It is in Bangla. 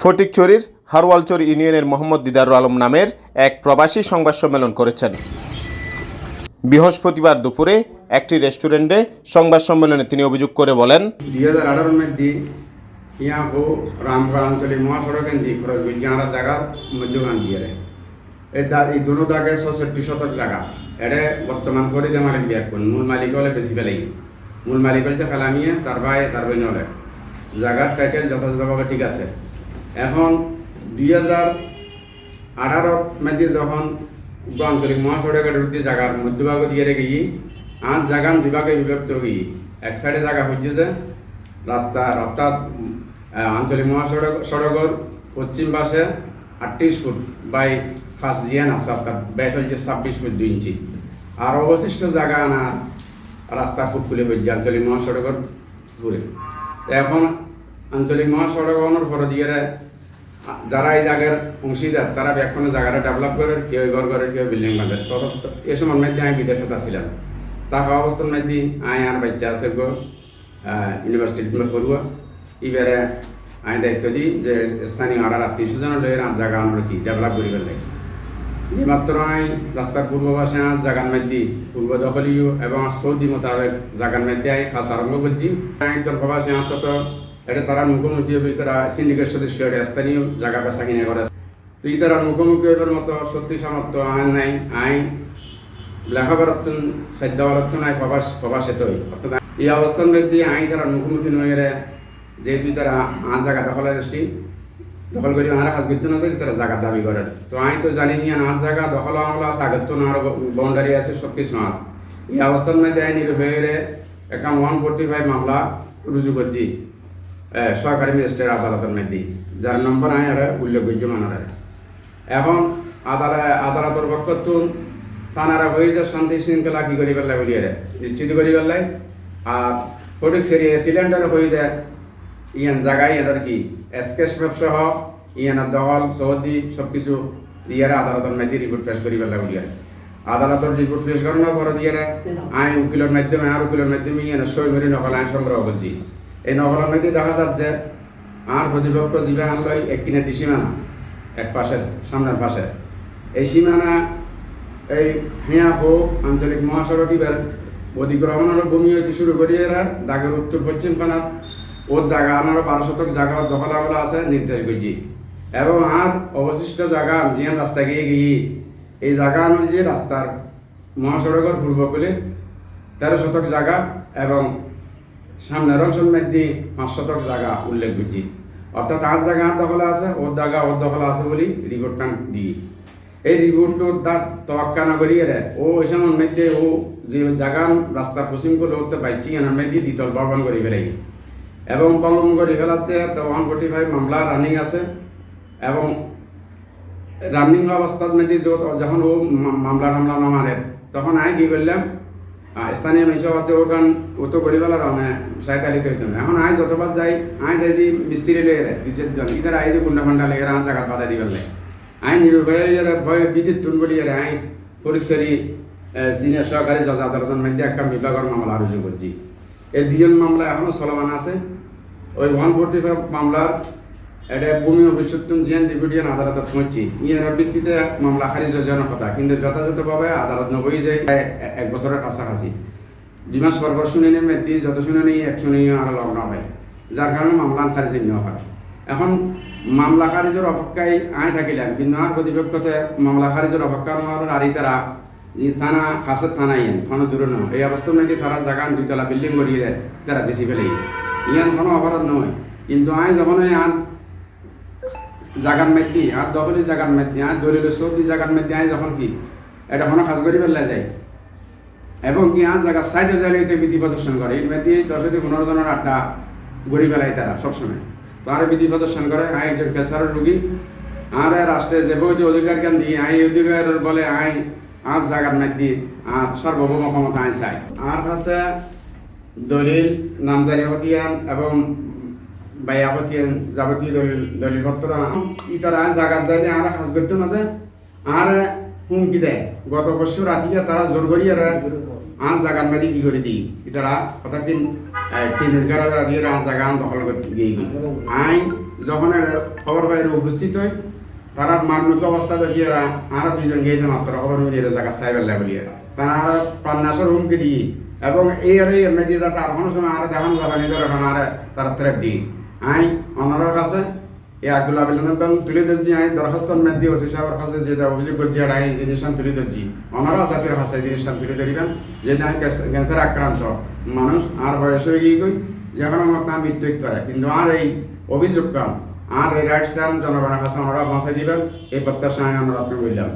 ফটিকচুরির হারওয়ালচর ইউনিয়নের মোহাম্মদ দিদারুল আলম নামের এক প্রবাসী সংবাদ সম্মেলন করেছেন। বৃহস্পতিবার দুপুরে একটি রেস্টুরেন্টে সংবাদ সম্মেলনে তিনি অভিযোগ করে বলেন দুই হাজার মধ্যে এটা বর্তমান করে দিয়ে মালিক বিয়া মূল মালিক হলে বেশি পেলেই মূল মালিক হলে খালামিয়ে তার ভাই তার হলে। জায়গার টাইটেল যথাযথভাবে ঠিক আছে। এখন দুই হাজার আঠারোর মধ্যে যখন উপ আঞ্চলিক মহাসড়কের উদ্দি জায়গার মধ্যভাগ দিয়ে গিয়ে আজ জায়গান দুভাগে বিভক্ত হয়ে এক সাইডে জায়গা হচ্ছে যে রাস্তা অর্থাৎ আঞ্চলিক মহাসড়ক সড়কের পশ্চিম পাশে আটত্রিশ ফুট বাই ফার্স্ট জিয়ান আছে অর্থাৎ ব্যাস হচ্ছে ছাব্বিশ ফুট দুই ইঞ্চি। আর অবশিষ্ট জায়গা আনা রাস্তা ফুট খুলে হচ্ছে আঞ্চলিক মহাসড়কের ঘুরে এখন আঞ্চলিক মহাসড়ক অনার পরে দিয়ে যারা এই জায়গার অংশীদার, তারা ব্যাকরণে জায়গাটা ডেভেলপ করে, কেউ ঘর করে কেউ বিল্ডিং বাঁধে তত এ সময় মধ্যে আমি বিদেশত আসছিলাম তাকে অবস্থার মধ্যে আয় আর বাচ্চা আছে গো ইউনিভার্সিটি পড়ুয়া। এবারে আমি দায়িত্ব দিই যে স্থানীয় আর আত্মীয় স্বজন লয়ে আর জায়গা আমরা কি ডেভেলপ করি ফেলে যে মাত্র আমি রাস্তার পূর্ব পাশে আজ জাগান মধ্যে, পূর্ব দখলীয় এবং সৌদি মোতাবেক জাগান মধ্যে আমি খাস আরম্ভ করছি। একজন প্রবাসী অন্তত এটা তারা মুখোমুখি হবে তারা সিন্ডিকেট সদস্য, এটা স্থানীয় জায়গা বেচা কিনে করে তো ই তারা মুখোমুখি হইবার মতো সত্যি সামর্থ্য আইন নাই, আইন লেখাপড়াতন সাধ্যাবরত্ন নাই, প্রবাস প্রবাসিত হই অর্থাৎ এই অবস্থান ব্যক্তি আইন তারা মুখোমুখি নয় রে যেহেতু তারা আন জায়গা দখল আসছি, দখল করি আর কাজ করতে না তারা জায়গা দাবি করে তো আমি তো জানি নিয়ে আর জায়গা দখল আমলা আছে আগত তো না বাউন্ডারি আছে সব কিছু আর এই অবস্থার মধ্যে আইন নির্ভয়ে একটা ওয়ান ফোর্টি ফাইভ মামলা রুজু করছি। এ, সরকারি ম্যাজিস্ট্রেট আদালতের মধ্যে যার নম্বর আইন আর উল্লেখযোগ্য মানার। এখন আদালত আদালতের পক্ষ তানারা হয়ে যে শান্তি শৃঙ্খলা কি করি পেলাই বলি রে নিশ্চিত করি পেলাই আর ফটিক সেরিয়ে সিলিন্ডার হয়ে দেয় ইয়ান জায়গায় ইয়ার কি ম্যাপ সহ ইয়ানার দখল সৌদি সব কিছু দিয়ে আদালতের মধ্যে রিপোর্ট পেশ করি পেলাই বলি আদালতের রিপোর্ট পেশ করানোর পরে দিয়ে আইন উকিলের মাধ্যমে আর উকিলের মাধ্যমে ইয়ানের সই মেরে নকল আইন সংগ্রহ করছি। এই মধ্যে দেখা যাচ্ছে আর প্রতিপক্ষ জীবে আনলই একটি নেতি সীমানা, এক পাশের, সামনের পাশে। এই সীমানা, এই হিয়া হোক আঞ্চলিক মহাসড়ক এবার অধিগ্রহণের ভূমি হইতে শুরু করি এরা দাগের উত্তর, পশ্চিম খানাত ওর দাগা আমার বারো শতক জায়গা দখল আমলা আছে নির্দেশ করছি এবং আর অবশিষ্ট জায়গা জিয়ান রাস্তা গিয়ে গিয়ে এই জায়গা অনুযায়ী রাস্তার মহাসড়কের পূর্বকূলে তেরো শতক জায়গা এবং সামনের অংশের মধ্যে পাঁচ শতক জায়গা উল্লেখ করছি। অর্থাৎ আট জায়গা দখলে আছে, ওর জায়গা ওর দখলে আছে বলি রিপোর্টটা দিই। এই রিপোর্টটো তার তওয়াক্কা না করি রে ও সময় মধ্যে ও যে জায়গা রাস্তার পশ্চিম করে উঠতে পারছি এনার মধ্যে দ্বিতল ভবন করে ফেলাই। এবং ভবন করে ফেলাতে তো ওয়ান ফোর্টি ফাইভ মামলা রানিং আছে। এবং রানিং অবস্থার যত- যখন ও মামলা টামলা না মারে, তখন আই কি করলাম? স্থানীয় মিশাবাতে ওখান ও তো গরিব আলার মানে সাইতালিত হইতো না এখন আই যতবার যাই আই যাই যে মিস্ত্রি লেগে রে বিচের জন ইধার আই যে কুন্ডা ফান্ডা লেগে আন জায়গা বাধা দিবার লাগে আই নির্ভয়ে ভয় বিদ্যুৎ তুন বলি যারা আই পরীক্ষারি সিনিয়র সহকারী জজ আদালতের মধ্যে একটা বিভাগের মামলা রুজু করছি এই দুজন মামলা এখনও চলমান আছে। ওই ওয়ান ফোর্টি ফাইভ মামলার এটা ভূমি অভিযোগ জিয়ান ডিপুটিয়ান আদালতত পৌঁছি ইয়ার ভিত্তিতে মামলা খারিজ হওয়ার কথা, কিন্তু যথাযথভাবে আদালত নবই যায় এক বছরের কাছাকাছি। দুই মাস পর পর শুনানির মধ্যে যত শুনানি এক শুনানি আর লগ্ন হয়, যার কারণে মামলা খারিজ নেওয়া হয়। এখন মামলা খারিজের অপেক্ষায় আয় থাকিলাম, কিন্তু আর প্রতিপক্ষতে মামলা খারিজের অপেক্ষা নেওয়ার আরি তারা থানা খাসের থানা ইয়েন থানা দূরে নয় এই অবস্থার মধ্যে তারা জাগান দুইতলা বিল্ডিং করিয়ে দেয় তারা বেশি ফেলে। ইয়ান কোনো অপরাধ নয় কিন্তু আয় যখন আন জাগান মেদি আর দখলি জাগান মেদি আর দলিল সৌদি জাগান মেদি আয় যখন কি? এটা কোনো খাস করি ফেললে যায়। এবং কি আর জায়গা সাইডে জায়গাতে বিধি প্রদর্শন করে এর মধ্যে দশ থেকে পনেরো জনের আড্ডা গড়ি ফেলায় তারা সবসময়। তো আর বিধি প্রদর্শন করে আই একজন ক্যান্সারের রুগী আর রাষ্ট্রে যে বৈধ অধিকার জ্ঞান দিয়ে আই অধিকার বলে আই আর জায়গার মধ্যে আর সার্বভৌম ক্ষমতা আই চাই। আর কাছে দলিল নামদারি হতিয়ান এবং বাইয়া হতিয়ান যাবতীয় দলিল, দলিলপত্র ইতারা জাগাত যাই আর খাস করতে না আর হুমকি দেয়। গত বছর রাতিকে তারা জোর করিয়ে আর জাগান মাদি কি করে দিই ইতারা কথা কিন টিনের আর জাগা দখল করতে গিয়ে আই, যখন খবর বাইরে উপস্থিত হয় তারা মানবিক অবস্থা দেখিয়ে আর দুইজন গিয়েছে মাত্র খবর মিলিয়ে জায়গা সাইবার লেভেলিয়ে তারা প্রাণনাশের হুমকি দিয়ে। এবং এই আর এই এমনি দিয়ে যাতে আর কোনো সময় আর দেখানো যাবে এখন আর তারা থ্রেট দিই আই অনারের কাছে এই আগুলো আবেদন তুলে দিচ্ছি আই, দরখাস্ত মেদ ওসি সাহেবের কাছে যেটা অভিযোগ করছি, আর আই জিনিস তুলে দিচ্ছি ওনারা জাতির কাছে জিনিস তুলে ধরিবেন, যে না ক্যান্সার আক্রান্ত মানুষ, আর বয়স হয়ে গিয়ে গই যখন আমার তার মৃত্যু পারে। কিন্তু আর এই অভিযোগ কাম, আর এই রাইটস জনগণের কাছে ওনারা পৌঁছে দিবেন, এই প্রত্যাশায় আমরা আপনি বললাম।